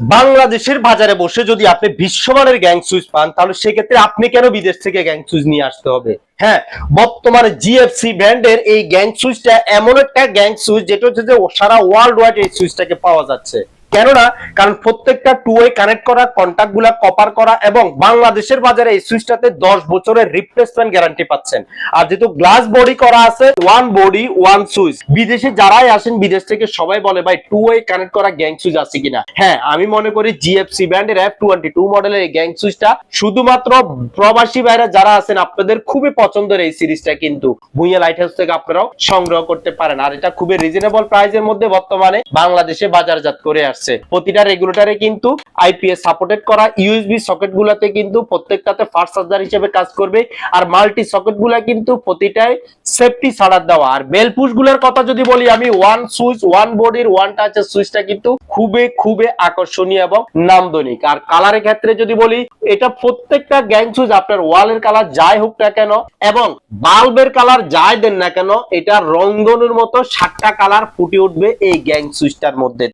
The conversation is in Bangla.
বাংলাদেশের বাজারে বসে যদি আপনি বিশ্বমানের গ্যাং সুইচ পান, তাহলে সেক্ষেত্রে আপনি কেন বিদেশ থেকে গ্যাং সুইচ নিয়ে আসতে হবে? হ্যাঁ বর্তমানে জিএফসি ব্র্যান্ডের এই গ্যাং সুইচটা এমন একটা গ্যাং সুইচ যেটা হচ্ছে যে সারা ওয়ার্ল্ড ওয়াইড এই সুইচটাকে পাওয়া যাচ্ছে। কেননা, কারণ প্রত্যেকটা টু ওয়ে কানেক্ট করা কন্টাক্টগুলা কপার করা এবং বাংলাদেশের বাজারে এই সুইচটাতে দশ বছরের রিপ্লেসমেন্ট গ্যারান্টি পাচ্ছেন। আর যেহেতু গ্লাস বডি করা আছে ওয়ান বডি ওয়ান সুইচ বিদেশে যারাই আসেন, বিদেশ থেকে সবাই বলে, ভাই টু ওয়ে কানেক্ট করা গ্যাং সুইচ আছে কিনা? হ্যাঁ আমি মনে করি জিএফসি ব্র্যান্ডের এফ টোয়েন্টি টু মডেলের এই গ্যাং সুইচটা শুধুমাত্র প্রবাসী ভাইরা যারা আছেন, আপনাদের খুবই পছন্দের এই সিরিজটা কিন্তু। ভুইয়া লাইট হাউস থেকে আপনারাও সংগ্রহ করতে পারেন। আর এটা খুবই রিজনেবল প্রাইসের মধ্যে বর্তমানে বাংলাদেশে বাজারজাত করে আসছে। প্রতিটা রেগুলেটরে কিন্তু আইপিএস সাপোর্টেড করা ইউএসবি সকেট গুলাতে কিন্তু প্রত্যেকটাতে ফার্স্ট চার্জার হিসেবে কাজ করবে। আর মাল্টি সকেটগুলা কিন্তু প্রতিটাই সেফটি ছাড়ার দেওয়া। আর বেল পুশগুলার কথা যদি বলি, আমি ওয়ান সুইচ ওয়ান বডির ওয়ান টাচের সুইচটা কিন্তু খুবই খুবই আকর্ষণীয় এবং নামদনিক আর কালারের ক্ষেত্রে যদি বলি, এটা প্রত্যেকটা গ্যাং সুইচ আপনার ওয়ালের কালার যাই হোক না কেন এবং বাল্বের কালার যাই দেন না কেন, এটা রঙ্গনের মতো সাতটা কালার ফুটে উঠবে এই গ্যাং সুইচটার মধ্যে।